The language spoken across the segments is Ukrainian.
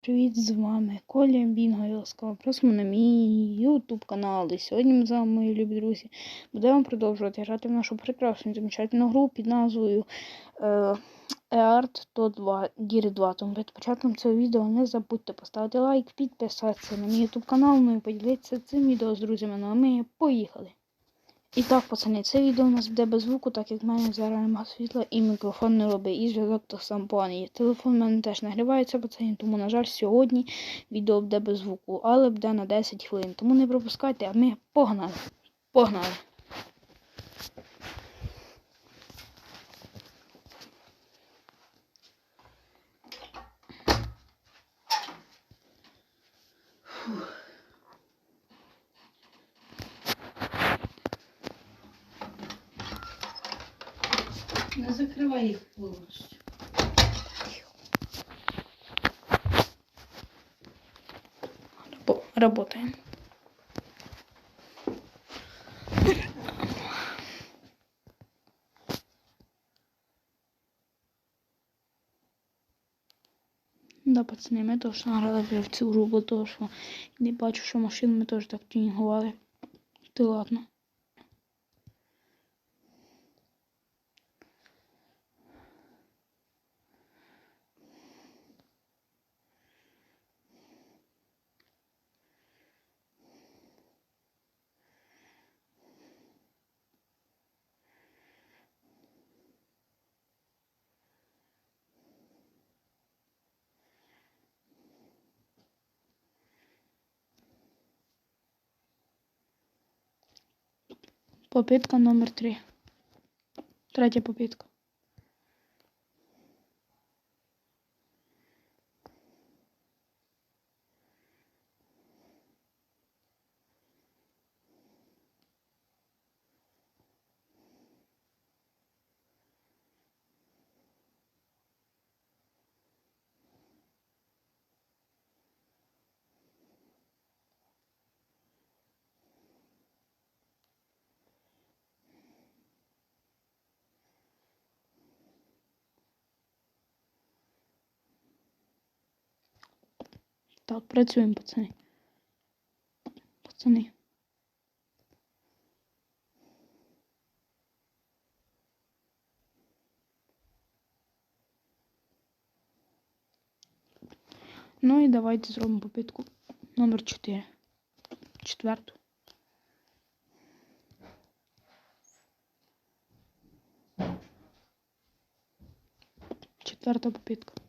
Привіт, з вами Коля Бінго і ласкаво просимо на мій YouTube канал. І сьогодні ми з вами, мої любі друзі, будемо продовжувати грати в нашу прекрасну замечательну гру під назвою е, EART 2 Дір 2. Тому перед початком цього відео не забудьте поставити лайк, підписатися на мій YouTube канал, ну і поділитися цим відео з друзями. Ну а ми поїхали. І так, пацани, це відео у нас буде без звуку, так як в мене зараз немає світла і мікрофон не робить, і зв'язок так само поганий. Телефон в мене теж нагрівається, пацани, тому, на жаль, сьогодні відео буде без звуку, але буде на 10 хвилин. Тому не пропускайте, а ми погнали. Погнали. Не закривай їх повністю. Рабо- Работаем. Да, пацани, ми теж награли в цю гру, бо того, що не бачу, що машину ми теж так тюнінгували. Ти ладно. Попитка номер три. Третя попитка. Так, працюємо, пацани. Пацани. Ну і давайте зробимо попитку номер 4. Четверту. Четверта попитка.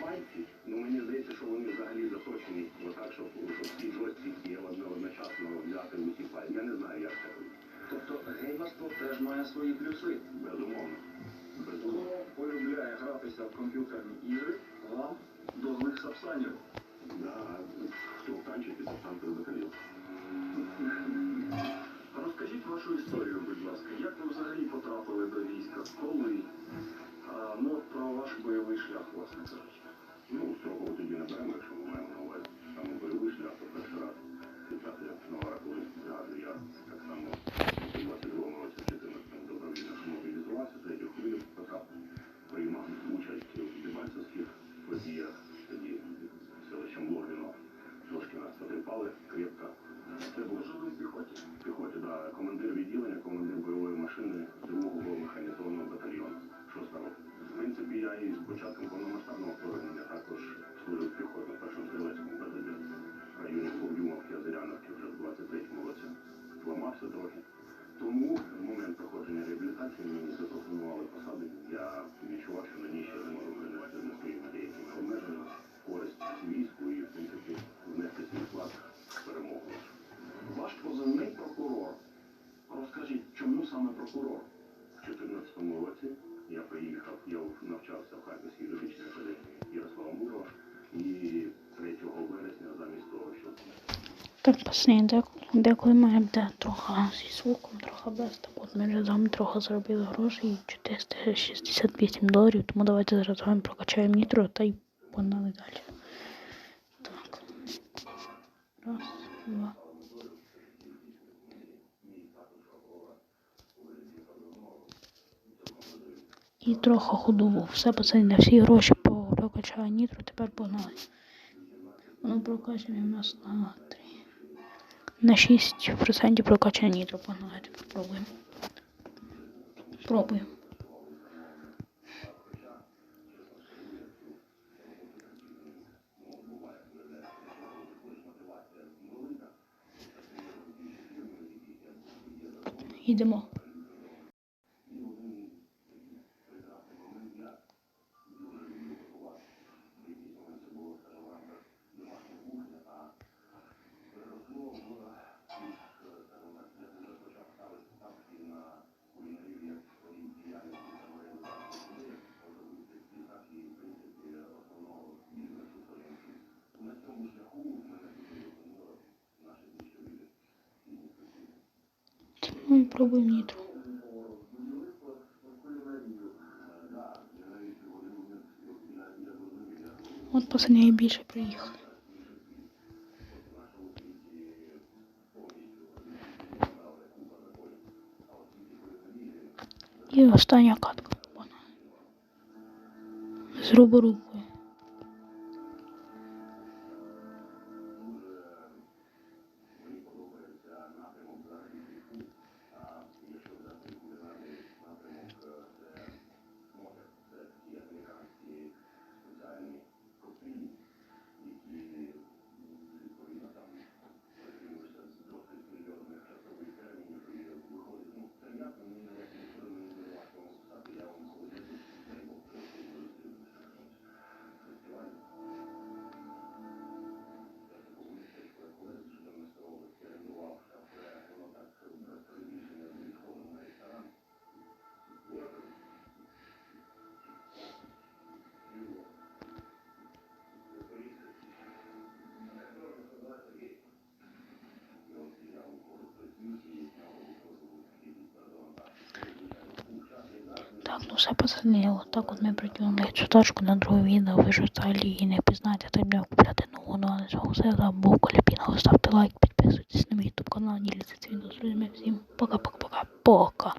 У ну мені здається, що вони взагалі заточені отак, щоб, щоб всі джойстики одно- одночасно взяти в усі пальці. Я не знаю, як це. Тобто геймерство теж має свої плюси. Безумовно. Безумовно. Хто полюбляє гратися в комп'ютерні ігри, вам до злих сапсанів. Да, хто танчики, то там. Розкажіть вашу історію, будь ласка. Як ви взагалі потрапили до війська? Коли? Ну, про ваш бойовий шлях, власне кажучи. Піхоті, да, саме прокурор? В 2014 році я приїхав, я навчався в Харківській юридичній академії Ярослава Мурова, і 3 вересня замість того, щоб Так, пацани, деколи, деколи має буде трохи зі звуком, трохи без. Так от ми вже з вами трохи заробили грошей 468 доларів, тому давайте зараз з вами прокачаємо нітро та й погнали далі. Так. Раз, два. І трохи ходову. Все, пацани, на всі гроші по прокачаю нітро, тепер погнали. Воно прокачує у нас на 3. На 6% прокачання нітро. Погнали, тепер пробуємо. Пробуємо. Йдемо. Ну і пробуємо нітро. От пацани і більше приїхали. І остання катка. Вона. З ну все пацани, Так от ми приділили цю точку на друге відео. Ви ж взагалі її не пізнаєте, та буде купляти нову, ну а цього все забув Коляпінго. Ставте лайк, підписуйтесь на мій ютуб канал, діліться цим відео з друзями. Всім пока-пока-пока. Пока.